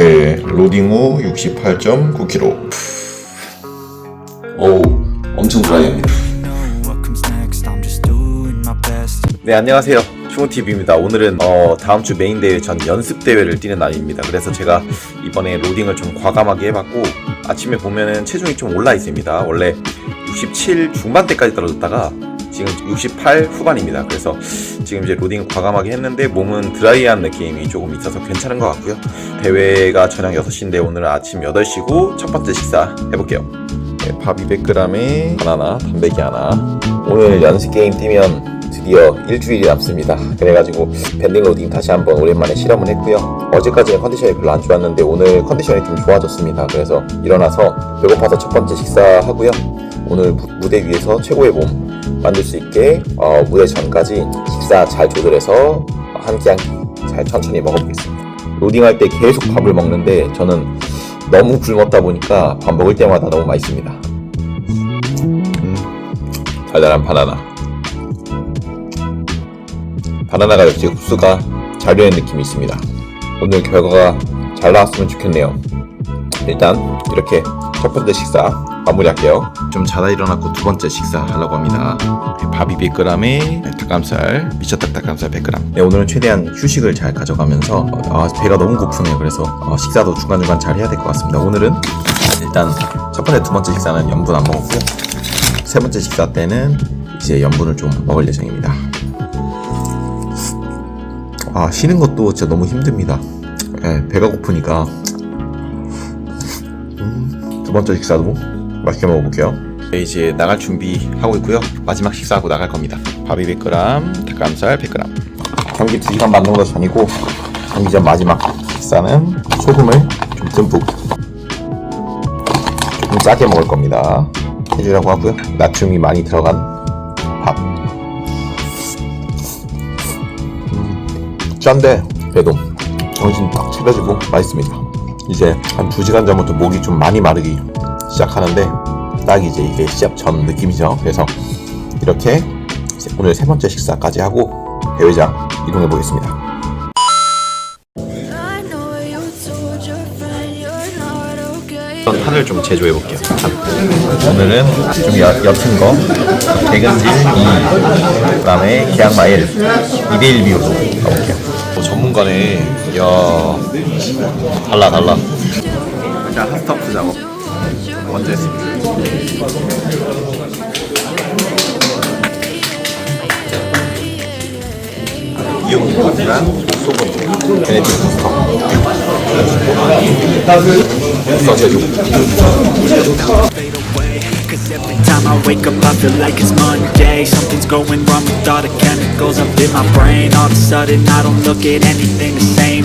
네, 로딩 후 68.9km. 어우 엄청 드라이합니다. 네 안녕하세요 충호TV입니다 오늘은 어, 다음 주 메인 대회 전 연습 대회를 뛰는 날입니다 그래서 제가 이번에 로딩을 좀 과감하게 해봤고 아침에 보면은 체중이 좀 올라 있습니다 원래 67 중반대까지 떨어졌다가 지금 68 후반입니다. 그래서 지금 이제 로딩을 과감하게 했는데 몸은 드라이한 느낌이 조금 있어서 괜찮은 것 같고요. 대회가 저녁 6시인데 오늘은 아침 8시고 첫 번째 식사 해볼게요. 네, 밥 200g에 바나나, 단백이 하나. 오늘 연습 게임 뛰면 드디어 일주일이 남습니다. 그래가지고 밴딩 로딩 다시 한번 오랜만에 실험을 했고요. 어제까지는 컨디션이 별로 안 좋았는데 오늘 컨디션이 좀 좋아졌습니다. 그래서 일어나서 배고파서 첫 번째 식사하고요. 오늘 무- 무대 위에서 최고의 몸 만들 수 있게 어, 무대 전까지 식사 잘 조절해서 한 끼 한 끼 잘 천천히 먹어보겠습니다. 로딩할 때 계속 밥을 먹는데 저는 너무 굶었다 보니까 밥 먹을 때마다 너무 맛있습니다. 음, 달달한 바나나. 바나나가 역시 흡수가 잘 되는 느낌이 있습니다. 오늘 결과가 잘 나왔으면 좋겠네요. 일단 이렇게 첫 번째 식사 마무리할게요. 좀 자다 일어났고 두 번째 식사 하려고 합니다. 밥 200g에 닭가슴살, 미쳤닭 닭가슴살 100g. 네, 오늘은 최대한 휴식을 잘 가져가면서 아, 배가 너무 고프네요. 그래서 어, 식사도 중간중간 잘 해야 될 것 같습니다. 오늘은 일단 첫 번째, 두 번째 식사는 염분 안 먹었고요. 세 번째 식사 때는 이제 염분을 좀 먹을 예정입니다. 아 쉬는 것도 진짜 너무 힘듭니다. 예, 배가 고프니까 음, 두 번째 식사도 맛있게 먹어볼게요. 네, 이제 나갈 준비 하고 있고요. 마지막 식사하고 나갈 겁니다. 밥 200g, 닭가슴살 100g. 경기 2시간 반 정도 전이고 경기 전 마지막 식사는 소금을 좀 듬뿍 조금 짜게 먹을 겁니다. 해주라고 하고요. 나트륨이 많이 들어간 짠데 그래도 정신 딱 차려지고 맛있습니다. 이제 한 2시간 전부터 목이 좀 많이 마르기 시작하는데 딱 이제 이게 시작 전 느낌이죠. 그래서 이렇게 오늘 세 번째 식사까지 하고 대회장 이동해 보겠습니다. Okay. 판을 좀 제조해 볼게요. 오늘은 좀 옅, 옅은 거, 백은질 2, 그다음에 계양마일 2대1 비율로 가볼게요. 오, 전문가네. 이야, 달라 달라. 자, 핫스타프 작업 먼저 했습니다. 이용이랑 소금, 베네딕 부스터, Cause every time I wake up, I feel like it's Monday. Something's going wrong with all the chemicals up in my brain. All of a sudden, I don't look at anything the same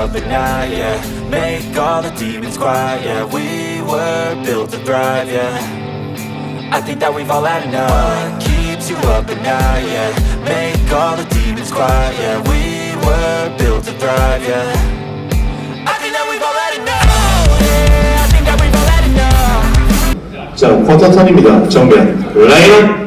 up at night, yeah? Make all the demons quiet, yeah. We were built to thrive, yeah. I think that we've all had enough. What keeps you up at night, yeah? Make all the demons quiet, yeah. We were built to thrive, yeah. I think that we've all had enough. Yeah, I think that we've all had enough. 자, 쿼터 턴입니다. 정면 라인업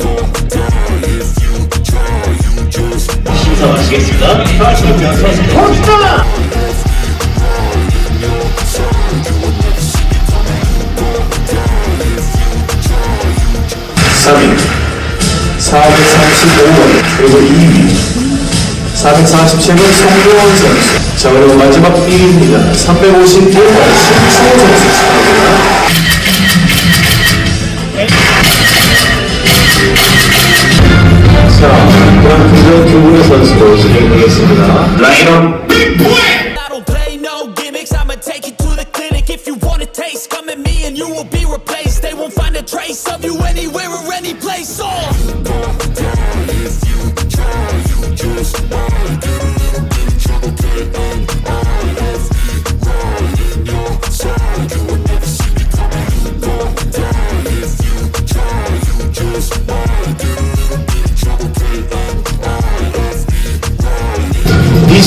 정면 선수 멈추다! 3위 435번 그리고 2위. 447번 송교원 선수. 자 그리고 마지막 1위입니다. 355번 심수호 선수 그럼 그전 두 분의 선수로 진행하겠습니다 라인업 I don't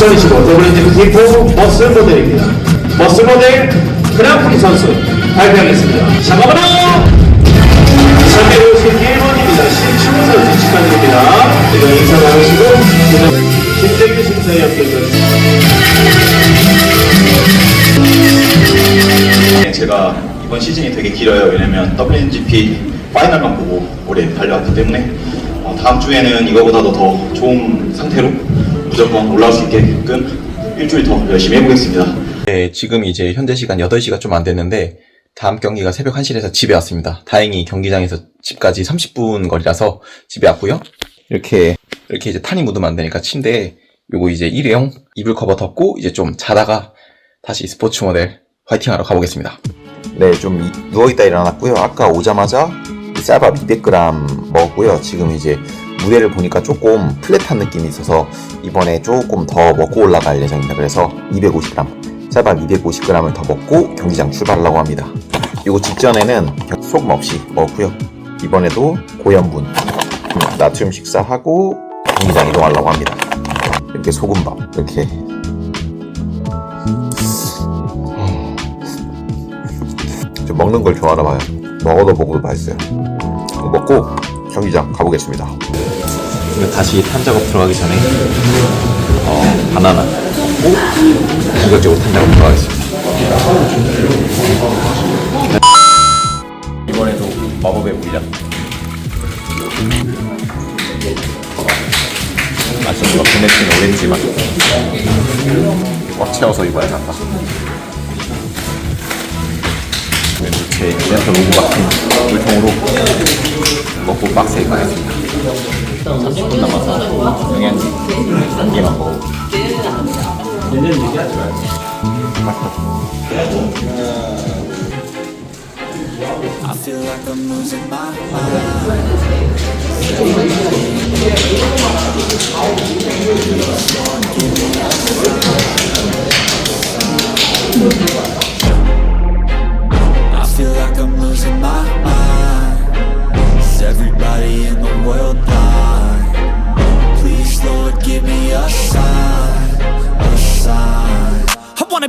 2025 WT95 버스 모델입니다. 버스 모델 그랑프리 선수 발표하겠습니다. 잠깐만요. 351번입니다. 신충 선수 축하드립니다. 지금 인사 나누시고 김정규 심사에 합격하겠습니다. 제가 이번 시즌이 되게 길어요. 왜냐면 WNGP 파이널만 보고 올해 달려왔기 때문에 어, 다음 주에는 이거보다도 더 좋은 상태로 무조건 올라올 수 있게끔 일주일 더 열심히 해보겠습니다. 네, 지금 이제 현재 시간 8시가 좀 안 됐는데 다음 경기가 새벽 1시에서 집에 왔습니다. 다행히 경기장에서 집까지 30분 거리라서 집에 왔고요. 이렇게 이렇게 이제 탄이 묻으면 안 되니까 침대에 요거 이제 일회용 이불 커버 덮고 이제 좀 자다가 다시 스포츠 모델 화이팅하러 가보겠습니다. 네, 좀 누워있다 일어났고요. 아까 오자마자 쌀밥 200g 먹었고요. 지금 이제 무대를 보니까 조금 플랫한 느낌이 있어서 이번에 조금 더 먹고 올라갈 예정입니다. 그래서 250g, 쌀밥 250g을 더 먹고 경기장 출발하려고 합니다. 이거 직전에는 소금 없이 먹었고요. 이번에도 고염분, 음, 나트륨 식사하고 경기장 이동하려고 합니다. 이렇게 소금밥, 이렇게 좀 먹는 걸 좋아하나 봐요. 먹어도 먹어도 맛있어요. 먹고 경기장 가보겠습니다. 다시 탄 작업 들어가기 전에 어, 바나나 먹고 본격적으로 탄 작업 들어가겠습니다. 이번에도 마법의 물량. 아침부터 보내친 오렌지 맛. 꽉 채워서 입어야 한다. 제 이벤트 로고 같은 물통으로 먹고 박스에 가겠습니다. 30분 남아서 영양제. I feel like I'm losing my mind.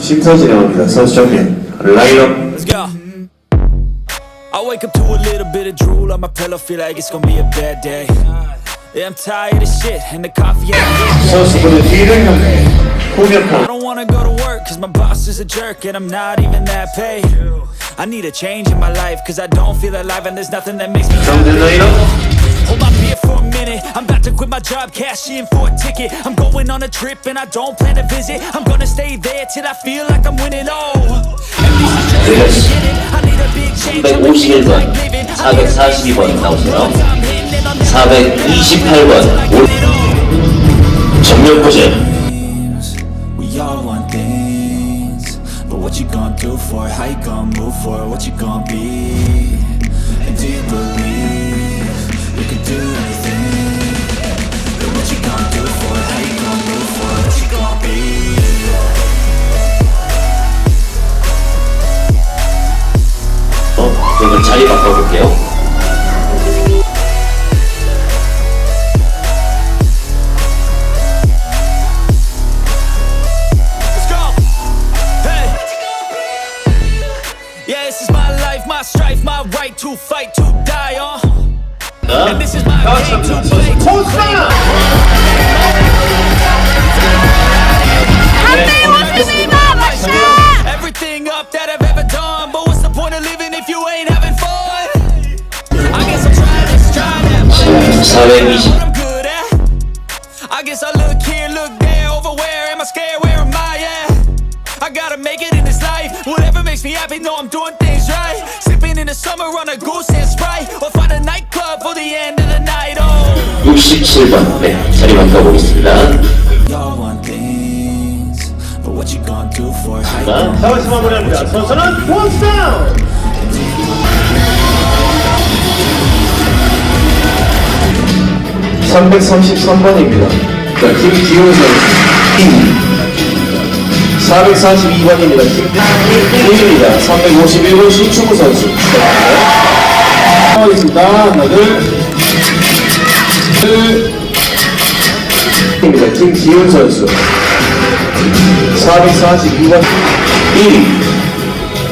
심사 진행합니다. 선수 정면 라인업 Let's go. I wake up to a little bit of drool on my pillow, feel like it's gonna be a bad day. Yeah, I'm tired of shit, and the coffee ain't hit. 선수분의 뒤를 향해 I 공격하고 don't wanna go to work, cause my boss is a jerk, and I'm not even that paid. I need a change in my life, cause I don't feel alive and there's nothing that makes me 정대 라인업 Hold my beer for a minute. I'm about to quit my job, cash in for a ticket. I'm going on a trip and I don't plan to visit. I'm gonna stay there till I feel like I'm winning. Oh, and this is just Yes. the beginning. I need a big change. I'm addicted 451번, like living. I need a big 442번 change. 나오세요. I'm hitting and I'm 428번 정면 포즈 We all want things, but what you gonna do for it? How you gonna move for it? What you gonna be? And do you believe 자리 바꿔볼게요 Let's go. Hey. Yeah, this but 자, 420 what I'm good at. I guess I look here, look there, over where am I scared? Where am I at? I gotta make it in this life. Whatever makes me happy, know I'm doing things right. Sipping in the summer on a goose and sprite, or find a nightclub for the end of the night. Oh, 67번 네 자리 바꿔보겠습니다 y'all want things, but what you gonna do for it? How you 자, gonna 다시 마무리합니다 선수는 원스타운 333번입니다. 자, 김기훈 선수. 442번입니다. 김기훈입니다. 351번 신충우 선수. 하겠습니다. 하나, 둘. 둘. 입니다. 김기훈 선수. 442번. 1.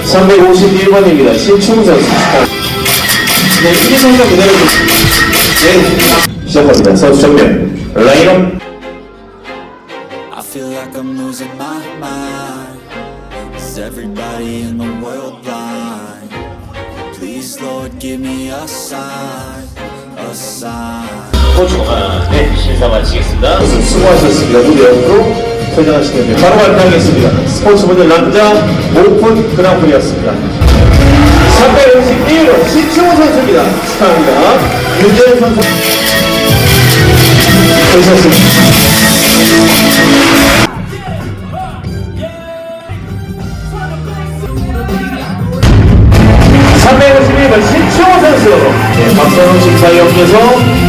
351번입니다. 신충우 선수. 네, 시계 성적 그대로 네, 시작합니다. 선수 정면 라인업 I feel like I'm losing my mind. Is everybody in the world blind? Please, Lord, give me a sign, a sign. 포즈 하나 네 심사 마치겠습니다 수고하셨습니다. 우리 옆으로 퇴장하시면 됩니다. 바로 발표하겠습니다. 스포츠 분들 남자 오픈 그랑프리였습니다. 351번 신충호 선수입니다. 축하합니다. 윤재현 선수. 되셨습니다. (351번) 신충호 선수 네, 박선호 심사위원께서